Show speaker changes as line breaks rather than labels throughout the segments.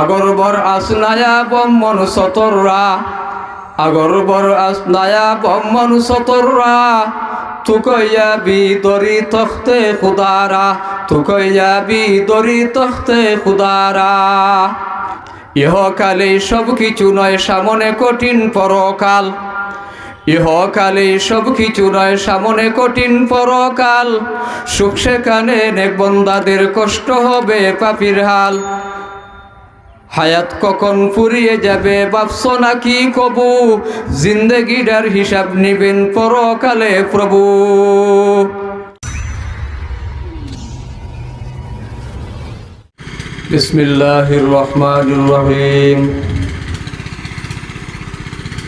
আগরবর আসনায়া বম্মন সতররা। আগরবর আসনায়া বম্মন সতররা। তুকইয়া B দরি তখতে খুদারা। তুকইয়া B দরি তখতে খুদারা। ইহকালে সব কিছু নয় সামনে কঠিন পরকাল। ইহকালে সব কিছু নয় সামনে কঠিন পরকাল। সুখ সেখানে নেক বন্দাদের কষ্ট হবে পাপির হাল। হায়াত কখন ফুরিয়ে যাবে ভাবছ নাকি কবু জিন্দগিটার হিসাব নিবেন পরকালে প্রভু বিসমিল্লাহির রহমানির রহিম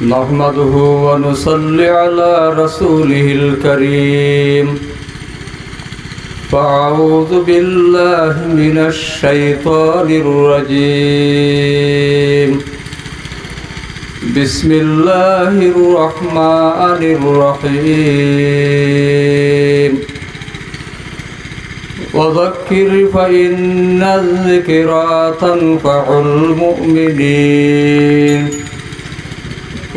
نحمده ونصلي على رسوله الكريم فأعوذ بالله من الشيطان الرجيم. بسم الله الرحمن الرحيم وذكر فإن الذكرى تنفع المؤمنين.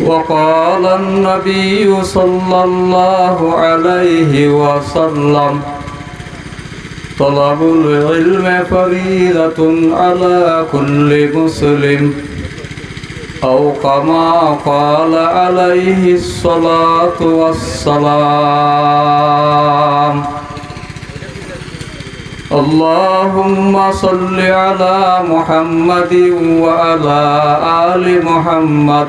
وقال النبي صلى الله عليه وسلم طلب العلم فريضة على كل مسلم أو كما قال عليه الصلاة والسلام اللهم صل على محمد وعلى آل محمد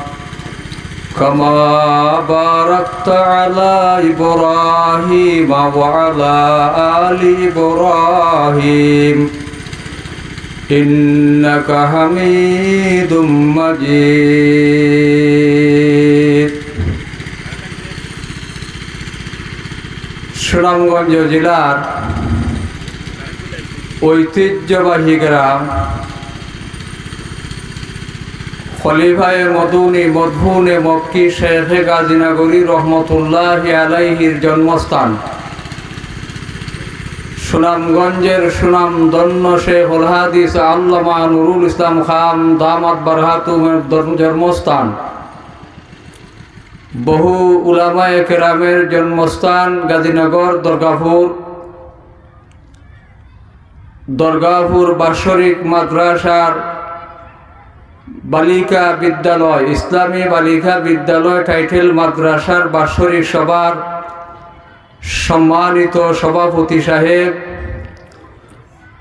كما باركت على إبراهيم وعلى آل إبراهيم إنك حميد مجيد সুনামগঞ্জ জেলার ঐতিহ্যবাহী গ্রাম খলিফায়ে মদুনি মধুনে মক্কি শেখে গাজীনগরী রহমতুল্লাহ আলাইহির জন্মস্থান। সুনামগঞ্জের সুনাম দন্য শেখুল হাদিস আল্লামা নুরুল ইসলাম খান দামাত বারহাতুমের জন্মস্থান। বহু উলামায়ে কেরামের জন্মস্থান গাজীনগর, দরগাপুর। দরগাপুর বাৎসরিক মাদ্রাসার বালিকা বিদ্যালয়, ইসলামী বালিকা বিদ্যালয় টাইটেল মাদ্রাসার বাৎসরিক সভার সম্মানিত সভাপতি সাহেব,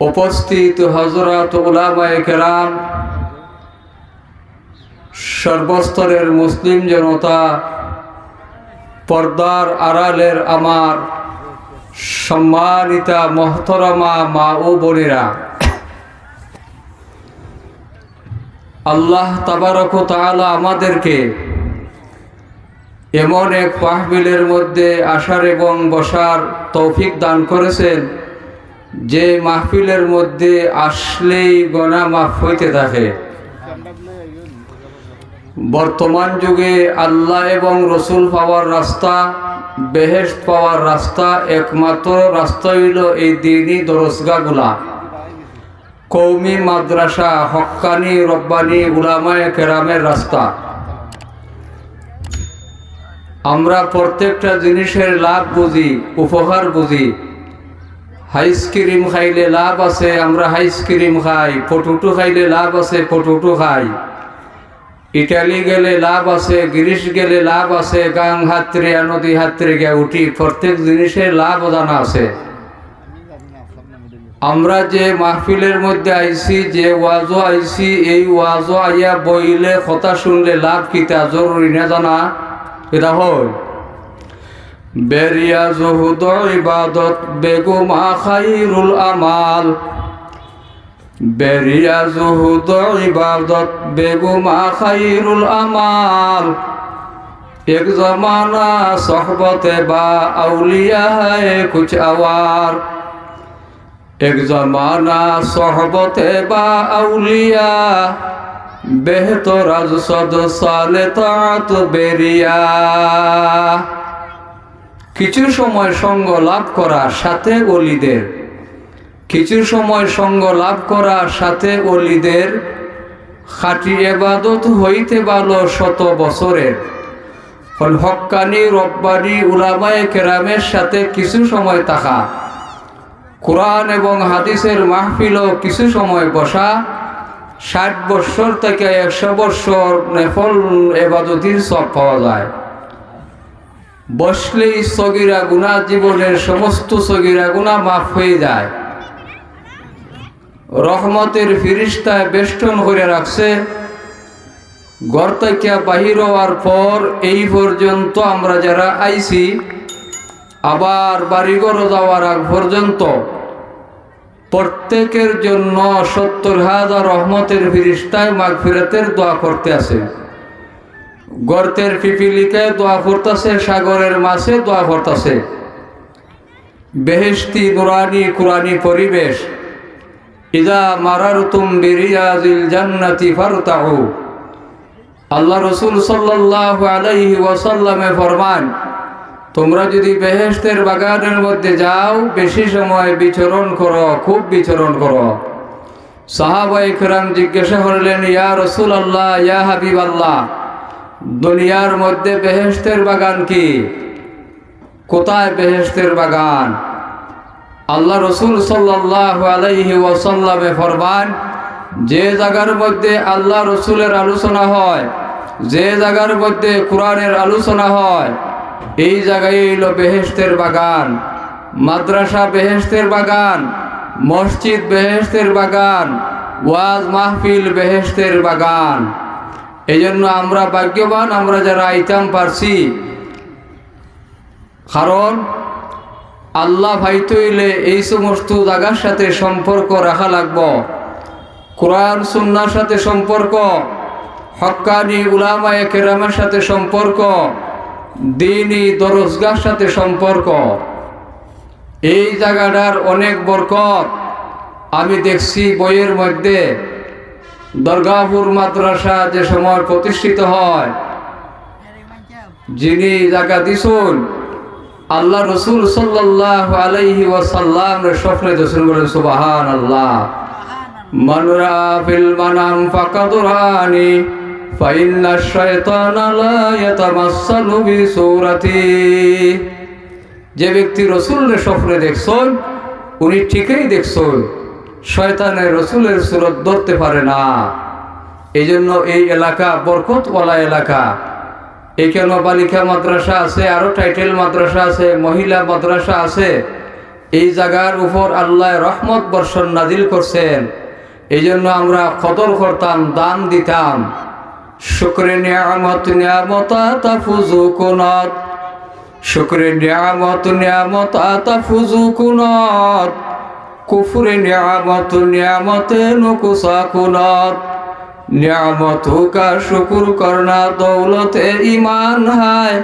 উপস্থিত হজরত উলামায়ে কেরাম, সর্বস্তরের মুসলিম জনতা, পর্দার আড়ালের আমার সম্মানিতা মহতরমা মা ও বোনেরা। আল্লাহ তাবারক তাআলা আমাদেরকে এমন এক পাহবিলের মধ্যে আসার এবং বসার তৌফিক দান করেছেন যে মাহফিলের মধ্যে আসলেই গনা মাফ হইতে থাকে। বর্তমান যুগে আল্লাহ এবং রসুল পাওয়ার রাস্তা বেহেস্ট পাওয়ার রাস্তা, একমাত্র রাস্তা হইল এই দিনই দরসগাগুলা কৌমি মাদ্রাসা হক্কানি রব্বানি, উলামায় কেরামের রাস্তা। আমরা প্রত্যেকটা জিনিসের লাভ বুঝি, উপহার বুঝি। হাইস্ক্রিম খাইলে লাভ আছে, আমরা হাইস্ক্রিম খাই। পটুটু খাইলে লাভ আছে, পটুটু খাই। ইটালি গেলে লাভ আছে, গ্রিস গেলে লাভ আছে, গাং হাতরে নদী হাতরে গিয়ে উঠি, প্রত্যেক জিনিসের লাভ জানা আছে। আমরা যে মাহফিলের মধ্যে আইছি, যে ওয়াজও আইছি, এই ওয়াজও আইয়া বইলে কথা শুনলে লাভ কিতা জরুরি না জানা? এটা হল, বেরিয়া জহুদ ইবাদত, বেগুমা খাইরুল আমাল। বেরিয়া জহুদ ইবাদত, বেগুমা খাইরুল আমাল। এক জমানা সহবতে বা আউলিয়া হয় কুচ আওয়ার। এক জমানা সহবতে বা আউলিয়া, বেহতরাজ সদসালে তাঁত বেরিয়া। কিছু সময় সঙ্গ লাভ করা সাথে অলিদের, কিছু সময় সঙ্গ লাভ করা সাথে অলিদের, খাটি এবাদত হইতে ভালো শত বছরের। হকানি রব্বানি উলামায় কেরামের সাথে কিছু সময় তাকা কোরআন এবং হাদিসের মাহফিলও কিছু সময় বসা, ষাট বৎসর থেকে একশো বৎসর নেফল এবাদতির সব পাওয়া যায়। বসলেই সগিরা গুণা জীবনের সমস্ত সগিরা গুণা মাফ হয়ে যায়। রহমতের ফিরিস্তায় বেষ্টন করে রাখছে। থেকে বাহির হওয়ার পর এই পর্যন্ত আমরা যারা আইছি আবার বাড়িঘর যাওয়ার আগ পর্যন্ত প্রত্যেকের জন্য সত্তর হাজার রহমতের ফিরিস্তায় মাঘ ফিরাতের দোয়া করতে আছে। গর্তের পিপিলিকে দোয়া করতেছে, সাগরের মাছে দোয়া করতেছে। বেহেস্তি নুরানি কুরানি পরিবেশ। ইদা মারার তুম বিরিয়াজিল জান্নাতি ফারতাহু আল্লাহ রসুল সাল্লাহ আলাইহি ওয়াসাল্লামে ফরমান তোমরা যদি বেহেস্তের বাগানের মধ্যে যাও, বেশি সময় বিচরণ করো, খুব বিচরণ করো। সাহাবাই খেরাম জিজ্ঞাসা করলেন, ইয়া রসুল আল্লাহ ইয়া হাবিব আল্লাহ দুনিয়ার মধ্যে বেহেস্তের বাগান কি? কোথায় বেহেস্তের বাগান? আল্লাহ রসুল সাল্লাহ আলাইহি ওয়াসাল্লামে ফরমান, যে জায়গার মধ্যে আল্লাহ রসুলের আলোচনা হয়, যে জায়গার মধ্যে কোরআনের আলোচনা হয় এই জায়গায় এলো বেহেস্তের বাগান, মাদ্রাসা বেহেস্তের বাগান, মসজিদ বেহেস্তের বাগান, ওয়াজ মাহফিল বেহেস্তের বাগান। এই জন্য আমরা ভাগ্যবান, আমরা যারা আইতাম পারছি। কারণ আল্লাহ ভাইতইলে এই সমস্ত জায়গার সাথে সম্পর্ক রাখা লাগব। কোরআন, সুন্নার সাথে সম্পর্ক হক্কানি উলামায়ে কেরামের সাথে সম্পর্ক দিনই দরজগার সাথে সম্পর্ক। এই জায়গাটার অনেক বরকত। আমি দেখছি বইয়ের মধ্যে দরগাপুর মাদ্রাসা যে সময় প্রতিষ্ঠিত হয় যিনি জায়গা দিছুন আল্লাহ রসুল সাল্লাহ আলাইহি ওয়াসাল্লাম স্বপ্নে দর্শন করেন সুবাহান আল্লাহ মানরা ফিল মানাম ফাকাদুরানি ফাইন্না শায়তান লা ইয়াতামাসসালু বিসূরাতি যে ব্যক্তি রসুলের স্বপ্নে দেখছন, উনি ঠিকই দেখছন, শয়তানের রসুলের সুরত ধরতে পারে না। এই জন্য এই এলাকা বরকতওয়ালা এলাকা। এখানে বালিকা মাদ্রাসা আছে আরও টাইটেল মাদ্রাসা আছে, মহিলা মাদ্রাসা আছে? এই জায়গার উপর আল্লাহ রহমত বর্ষণ নাজিল করছেন। এই জন্য আমরা কদর করতাম দান দিতাম। শুক্রে নিয়ামত নিয়ামত তাফুজু কুনত শুক্রে নিয়ামত নিয়ামত তাফুজু কুনত কুফরে নিয়ামত, নিয়ামতে নুকুসা কুনত নিয়ামতু কা শুকুর করনা দৌলতে ইমান হায়।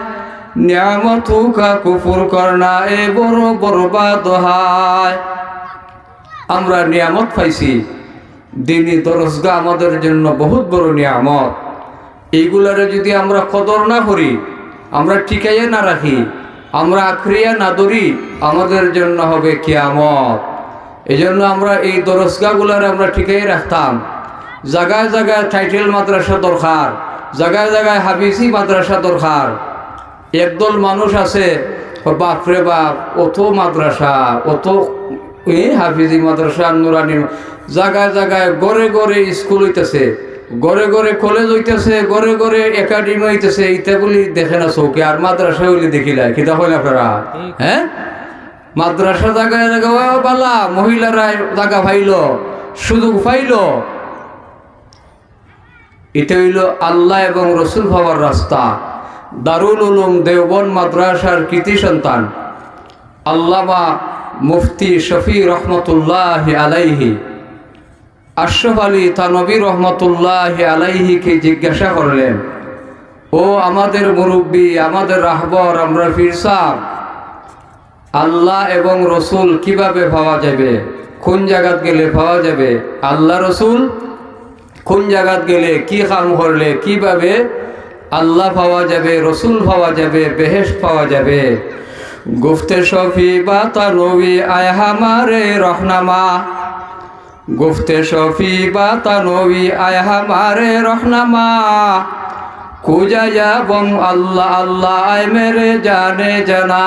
নিয়ামতু কা কুফুর করনা এ বড় বরবাদ হায়। আমরা নিয়ামত পাইছি। দিনই দরজগা আমাদের জন্য বহুত বড় নিয়ামত। এইগুলারে যদি আমরা কদর না করি, আমরা টিকাইয়া না রাখি, আমরা আখরিয়া না ধরি, আমাদের জন্য হবে কিয়ামত। এই জন্য আমরা এই দরজগাগুলার আমরা ঠিকই রাখতাম। জায়গায় জায়গায় টাইটেল মাদ্রাসা দরকার জায়গায় জায়গায় হাবিজি মাদ্রাসা দরকার। একদল মানুষ আছে বাপরে বাপ অত মাদ্রাসা অত হাফিজি মাদ্রাসা, নুরানি জায়গায় জায়গায় গড়ে গড়ে স্কুল হইতেছে। গড়ে গড়ে কলেজ হইতেছে গড়ে গড়ে একাডেমি হইতেছে বলি দেখে না চৌকি আর মাদ্রাসা হইলে দেখিলাই কিতা হয় না আপনারা? হ্যাঁ? মাদ্রাসা জায়গায় জায়গায় বালা মহিলারা জায়গা পাইল সুযোগ পাইল। এটা হইল আল্লাহ এবং রসুল ভাবার রাস্তা। দারুল উলুম দেওবন মাদ্রাসার কৃতি সন্তান আল্লামা মুফতি শফি রহমতুল্লাহ আলাইহি। আশরফ আলী তানবী রহমতুল্লাহ আলাইহিকে জিজ্ঞাসা করলেন, ও আমাদের মুরব্বী, আমাদের রাহবর, আমরা ফিরসাব আল্লাহ এবং রসুল কীভাবে পাওয়া যাবে? কোন জায়গাত গেলে পাওয়া যাবে? আল্লাহ, রসুল? কোন জায়গাত গেলে কি কাম করলে, কীভাবে আল্লাহ পাওয়া যাবে, রসুল পাওয়া যাবে বেহেস পাওয়া যাবে? গুফতে শফি বা তানবী আয় হামারে রহনামা। গুফতে শফি বা তানবী আয় হামারে রহনামা। কুজা যাবম আল্লাহ আল্লাহ আয় মেরে জানে জানা।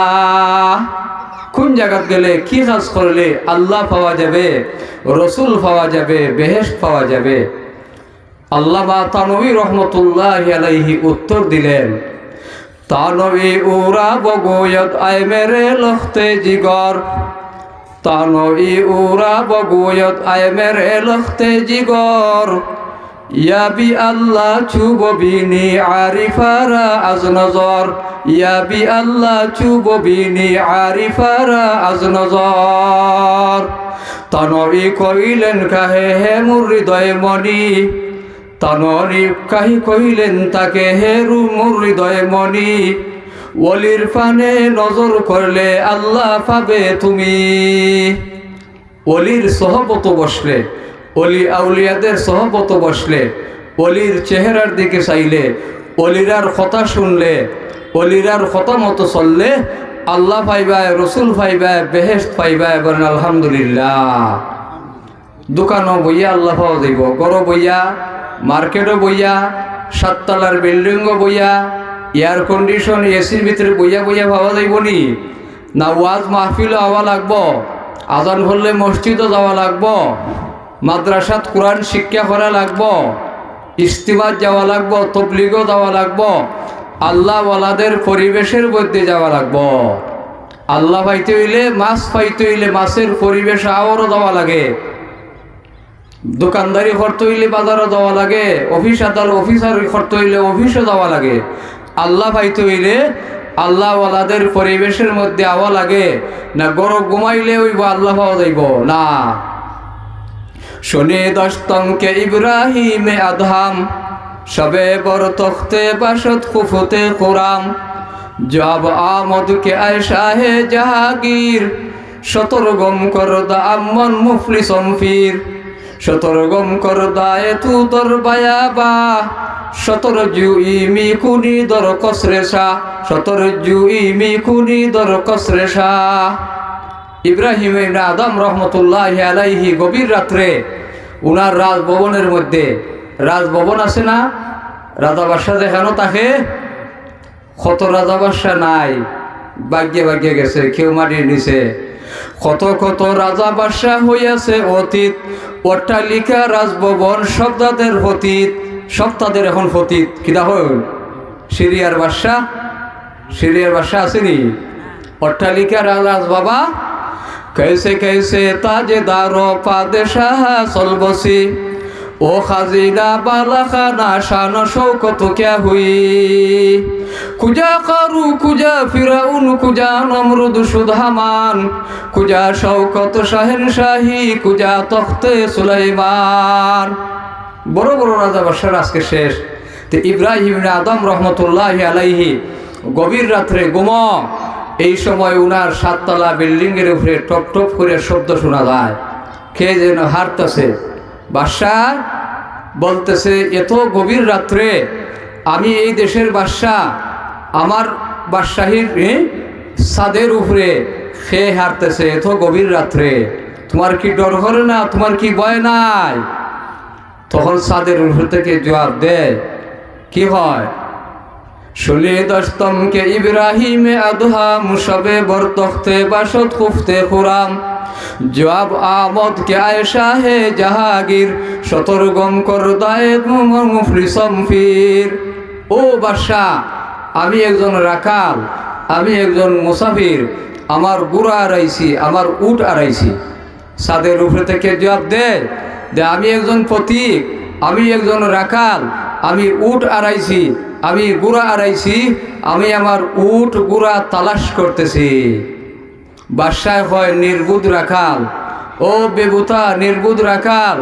কোন জায়গাত গেলে কি কাজ করলে আল্লাহ পাওয়া যাবে, রসুল পাওয়া যাবে বেহেস্ট পাওয়া যাবে? আল্লাহ বা তানবী রহমতুল্লাহ আলাইহি উত্তর দিলেন, তানবী উরা বগোয়ত আয় মেরে লখতে জিগর। তানবী উরা বগোয়ত আয় মেরে লখতে জিগর ইয়াবি আল্লাহ চুববিনি আরিফারা আজ নজর ইয়াবি আল্লাহ চুববিনি আরিফারা আজ নজর তনবি কইলেন কাহে হে মুর হৃদয় মণি তনরি কাহি কইলেন তাকে হে রু মুর হৃদয় মণি ওলির ফানে নজর করলে আল্লাহ পাবে তুমি। অলির সহবত বসলে অলি আউলিয়াদের সহবত বসলে অলির চেহারার দিকে চাইলে অলিরার কথা শুনলে অলিরার কথা মতো চললে, আল্লাহ পাইবায়, রসুল পাইবায় বেহেস্ত পাইবায়, বলেন আলহামদুলিল্লাহ। দোকানও বইয়া আল্লাহ পাওয়া যাইব গড় বইয়া, মার্কেটও বইয়া, সাততলার বিল্ডিংও বইয়া এয়ার কন্ডিশন এসির ভিতরে বইয়া বইয়া পাওয়া যাইব নি। না ওয়াজ মাহফিলও আওয়া লাগব। আজান হলে মসজিদও যাওয়া লাগব। মাদ্রাসাত কোরআন শিক্ষা করা লাগব। ইস্তিমাত যাওয়া লাগব, তবলিগও যাওয়া লাগব। আল্লাহ ওয়ালাদের পরিবেশের মধ্যে যাওয়া লাগব। আল্লাহ পাইতে হইলে, মাছ পাইতে হইলে মাছের পরিবেশ আওয়ারও যাওয়া লাগে। দোকানদারি করতে হইলে বাজারও যাওয়া লাগে। অফিস আদাল অফিসার করতে হইলে অফিসও যাওয়া লাগে। আল্লাহ পাইতে হইলে আল্লাহ ওয়ালাদের পরিবেশের মধ্যে আওয়া লাগে, না গরম ঘুমাইলে হইব, আল্লাহ পাওয়া যাইব, না। শনি দস্তমকে ইব্রাহিমে আধাম সবে বড় তখতে বাসত কুফুতে কোরাম। জব আমদকে আয়সাহে জাহাগীর সতর গম কর দা আম্মন মুফলি সম্ফির সতর গম কর দায়ে তু তোর বায়াবা সতর জু ইমি কুনি দর কসরেসা সতর জু ইমি কুনি দর কসরেসা ইব্রাহিম ইবনে আদম রহমতুল্লাহ আলাইহি গভীর রাত্রে উনার রাজভবনের মধ্যে, রাজভবন আছে না? রাজা বাদশাহ দেখানো তাকে কত রাজা বাদশাহ নাই। বাগ্যে বাগ্যে গেছে, কেউ মাটির নিচে। কত কত রাজা বাদশাহ হইয়াছে অতীত, অট্টালিকা, রাজভবন সব তাদের অতীত। সব তাদের এখন ক্ষতি। কিনা হল সিরিয়ার বাদশাহ সিরিয়ার বাদশা আসেনি অট্টালিকার রাজ বাবা, কেসে কেসে তাজে দারো পাদেশা চলবসি ও খাজিনা বালাখানা শান শৌকত ক্যা হুই। কুজা কারু কুজা ফিরাউন কুজা নমরুদ সুধামান কুজা শৌকত শাহেন শাহী কুজা তখতে সুলাইমান। বড় বড় রাজা বাসার আজকে শেষ। তো ইব্রাহিম আদম রহমতুল্লাহ আলাইহি গভীর রাত্রে গুমা এই সময় উনার সাততলা বিল্ডিংয়ের উপরে টপ টপ করে শব্দ শোনা যায়। কে যেন হারতেছে। বাদশাহ বলতেছে, এত গভীর রাত্রে আমি এই দেশের বাদশাহ, আমার বাদশাহীর ছাদের উপরে খেয়ে হারতেছে? এত গভীর রাত্রে। তোমার কি ডর করে না? তোমার কি ভয় নাই? তখন সাদের উপর থেকে জবাব দেয়। কি হয়? শুনে দস্তমকে ইব্রাহিমে আদহাম সবে বর তখতে বাসত কুফতে খুরাম। জবাব আমদ কে আয়সা হে জাহাগীর সতর্গম কর দায়েদ মুফলি সম্ফির ও বাদশাহ, আমি একজন রাকাল, আমি একজন মুসাফির, আমার গুড়া আড়াইছি, আমার উট আড়াইছি। সাদের উপরে থেকে জবাব দে যে আমি একজন প্রতীক, আমি একজন রাখাল, আমি উট আড়াইছি, আমি গুড়া আড়াইছি, আমি আমার উট গুড়া তালাশ করতেছি। বাসায় হয় নির্বুধ রাখাল, ও বেবুতা নির্বুধ রাখাল,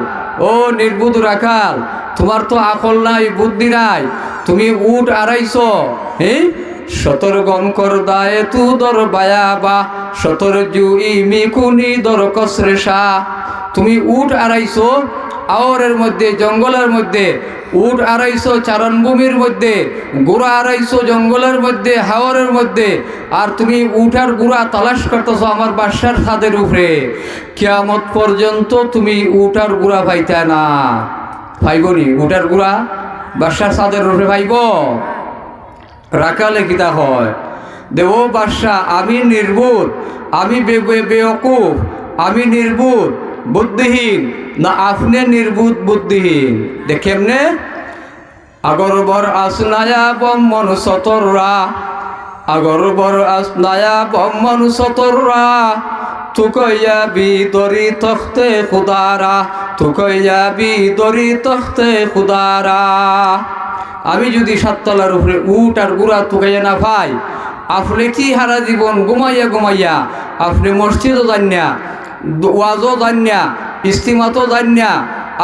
ও নির্বুধ রাখাল, তোমার তো আকল নাই, বুদ্ধি নাই, তুমি উঠ আড়াইছ হ্যাঁ সতর গম কর দায়ে তু দর বায়াবা সতর জু ইমি কুনি দর কসরেশা তুমি উঠ আড়াইশো আওয়ারের মধ্যে, জঙ্গলের মধ্যে, উট আড়াইশো, চারণভূমির মধ্যে, গুড়া আড়াইশো, জঙ্গলের মধ্যে হাওয়ারের মধ্যে, আর তুমি উঠার গুড়া তালাশ করতেছো আমার বাসার ছাদের উপরে। কেয়ামত পর্যন্ত তুমি উঠার গুড়া পাইতে না। পাইবনি উঠার গুড়া? বাসার ছাদের উপরে পাইব? রাখালে কিতা হয়? দেব বাদশা আমি নির্বোধ আমি বে, বে- বেওকুফ, আমি নির্বোধ বুদ্ধিহীন। না আপনি নির্বোধ বুদ্ধিহীন। দেখেমনে আগরবর আসনায়া বম্মন সতররা। আগরবর আসনায়া বম্মন সতররা। তুকইয়া বি দরি তখতে খুদারা। বি দরি তখতে খুদারা। আমি যদি সাততলার উপরে উট আর গুড়া তুকাইয়া না পাই, আপনি কি হারা জীবন ঘুমাইয়া ঘুমাইয়া আপনি মসজিদও জানিয়া ওয়াজও জানিয়া ইস্তিমাতও জানিয়া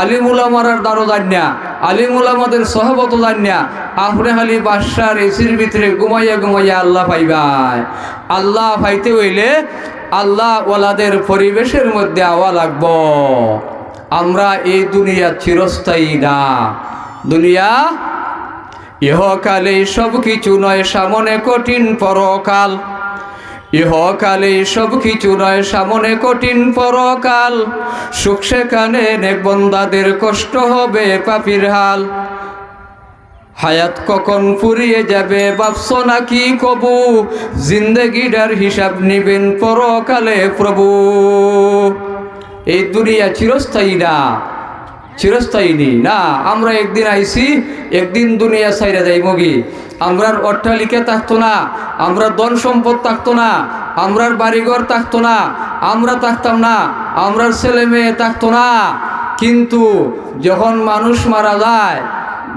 আলিমুলামার দ্বারও জানিয়া আলিমুলামাদের সহবতও জানিয়া আপনি খালি বাদশার এসির ভিতরে ঘুমাইয়া ঘুমাইয়া আল্লাহ পাইবাই। আল্লাহ পাইতে হইলে আল্লাহ ওয়ালাদের পরিবেশের মধ্যে আওয়া লাগব। আমরা এই দুনিয়া চিরস্থায়ী না। দুনিয়া ইহকালে সব কিছু নয়, সামনে কঠিন পরকাল। ইহকালে সব কিছু নয়, সামনে কঠিন পরকাল। সুখ সেখানে বন্দাদের কষ্ট হবে পাপির হাল। হায়াত কখন ফুরিয়ে যাবে, ভাবছ নাকি কবু? জিন্দগিটার হিসাব নিবেন পরকালে প্রভু। এই দুনিয়া চিরস্থায়ী না। চিরস্থায়ী নি, আমরা একদিন আইসি একদিন দুনিয়া সাইরা যাই মগি আমরার অট্টালিকা থাকতো না আমরা ধন সম্পদ থাকতো না, আমরার বাড়িঘর থাকতো না, আমরা থাকতাম না, আমরার ছেলে মেয়ে থাকতো না। কিন্তু যখন মানুষ মারা যায়,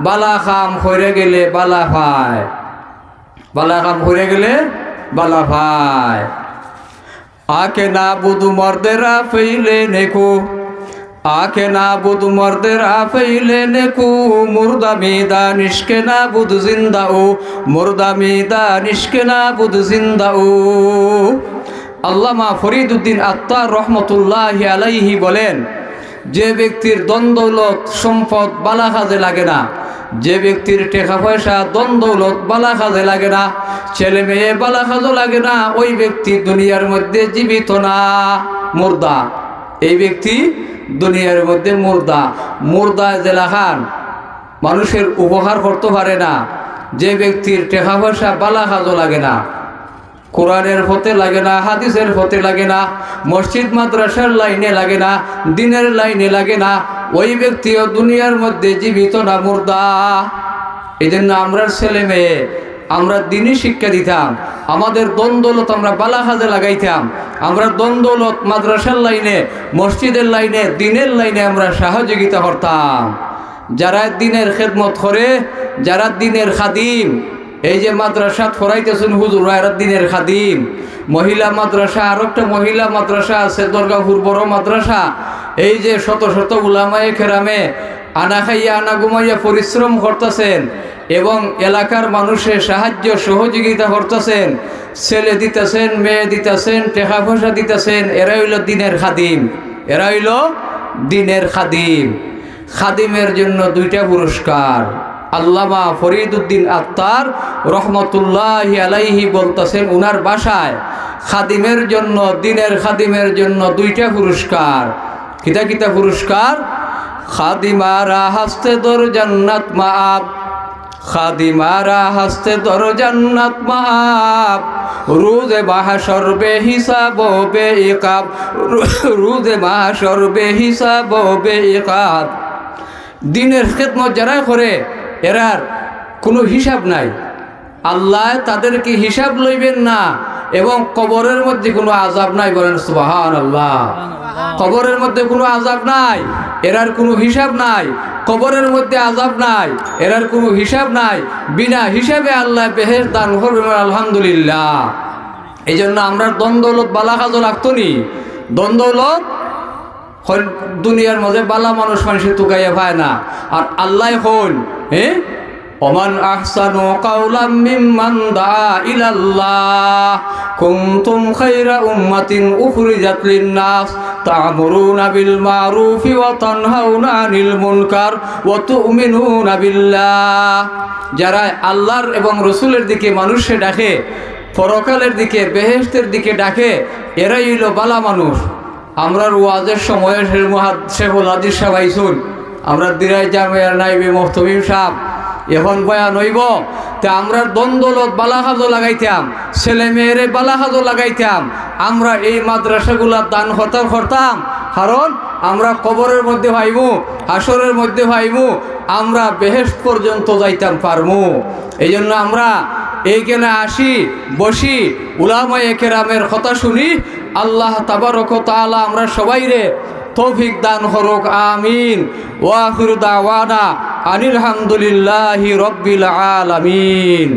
বালা খাম হয়ে গেলে বালা পায়। বালা খাম হয়ে গেলে বালা পায়। আকে না বুধু মর্দেরা ফেইলে নেকু। বুধু মর্দেরা ফেইলে নেকু, মুর্দা মিদা নিষ্কে না বুধু জিন্দা ও মুর্দা মিদা নিষ্কে না বুধু জিন্দা ও আল্লামা ফরিদুদ্দিন আত্মার রহমতুল্লাহ আলাইহি বলেন, যে ব্যক্তির দ্বন্দ্বলত সম্পদ বালা কাজে লাগে না, যে ব্যক্তির টাকা পয়সা দ্বন্দ্বলত বালা কাজে লাগে না, ছেলে মেয়ে বালা কাজও লাগে না, ওই ব্যক্তি দুনিয়ার মধ্যে জীবিত না, মুর্দা। এই ব্যক্তি দুনিয়ার মধ্যে মুর্দা। মুর্দা জেলা খান মানুষের উপহার করতে পারে না। যে ব্যক্তির টাকা পয়সা বালা কাজও লাগে না। কোরআনের হতে লাগে না, হাদিসের হতে লাগে না, মসজিদ, মাদ্রাসার লাইনে লাগে না, দিনের লাইনে লাগে না, ওই ব্যক্তিও দুনিয়ার মধ্যে জীবিত না, মুর্দা। এই জন্য আমরা ছেলে মেয়ে আমরা দিনই শিক্ষা দিতাম, আমাদের দ্বন্দ্বলত আমরা বালা কাজে লাগাইতাম, আমরা দ্বন্দ্বলত মাদ্রাসার লাইনে, মসজিদের লাইনে, দিনের লাইনে আমরা সহযোগিতা করতাম। যারা দিনের খেদমত করে, যারা দিনের খাদিম, এই যে মাদ্রাসা ফরাইতেছেন হুজুর, এরা দিনের খাদিম। মহিলা মাদ্রাসা, আর একটা মহিলা মাদ্রাসা আছে, দুর্গাপুর বড় মাদ্রাসা। এই যে শত শত উলামায়ে খেরামে আনা খাইয়া আনা ঘুমাইয়া পরিশ্রম করতেছেন এবং এলাকার মানুষের সাহায্য সহযোগিতা করতেছেন, ছেলে দিতেছেন, মেয়ে দিতেছেন, টেকা পয়সা দিতেছেন এরা হইল দিনের খাদিম। এরা হইল দিনের খাদিম। খাদিমের জন্য দুইটা পুরস্কার। আল্লামা ফরিদুদ্দিন আত্মার রহমতুল্লাহ আলাইহি বলতেছেন উনার বাসায়, খাদিমের জন্য, দিনের খাদিমের জন্য দুইটা পুরস্কার। কিতা কিতা পুরস্কার? খাদিমারা হাসতে দর জান্নাত মাআব। খাদিমারা হাসতে তোর জান্নাত মাহাব। রুজে মাহাশর বে হিসাব বে একাব। রুজে মাহা বে হিসাব বে একাব। দিনের খেতমত যারা করে, এরার কোনো হিসাব নাই। আল্লাহ তাদেরকে হিসাব লইবেন না এবং কবরের মধ্যে কোনো আজাব নাই বলেন সুবাহান আল্লাহ কবরের মধ্যে কোনো আজাব নাই এরার কোনো হিসাব নাই কবরের মধ্যে আজাব নাই এরার কোনো হিসাব নাই বিনা হিসাবে আল্লাহ বেহের দান করবেন আলহামদুলিল্লাহ। এই জন্য আমরা দ্বন্দ্বলত বালা কাজও লাগতো নি। দ্বন্দ্বলত দুনিয়ার মধ্যে বালা মানুষ মানুষের তুকাইয়া পায় না। আর আল্লাহ হল হ্যাঁ? ওমান আহসানু কাওলাম মিম্মান দা ইলাল্লাহ কুনতুম খায়রা উম্মাতিন উখরিজাত লিন-নাস তা'মুরুনা বিল মারুফি ওয়া তানহাউনা আনিল মুনকার ওয়া তু'মিনুনা বিল্লাহ যারা আল্লাহর এবং রসুলের দিকে মানুষে ডাকে, পরকালের দিকে, বেহেশতের দিকে ডাকে, এরাই হইল বালা মানুষ। আমরার ওয়াজের সময় শেখুল হাদিস সাহেব শুন আমরা দিরাই জামের নাইবে মোহতমিম সাহ এখন বয়া নইব তা আমরা দ্বন্দ্বলত বালাহাজও লাগাইতাম ছেলে মেয়েরে বালাহাজও লাগাইতাম, আমরা এই মাদ্রাসাগুলার দান হতার করতাম। কারণ আমরা কবরের মধ্যে ভাইবু হাসরের মধ্যে ভাইবু, আমরা বেহেস্ট পর্যন্ত যাইতাম পারমু। এই জন্য আমরা এইখানে আসি, বসি, উলামায়ে কেরামের কথা শুনি, আল্লাহ তাবারক তাআলা আমরা সবাই রে তৌফিক দান হরক আমিন। ওয়াখির দাওয়ানা আনিল হামদুলিল্লাহি রব্বিল আলামিন।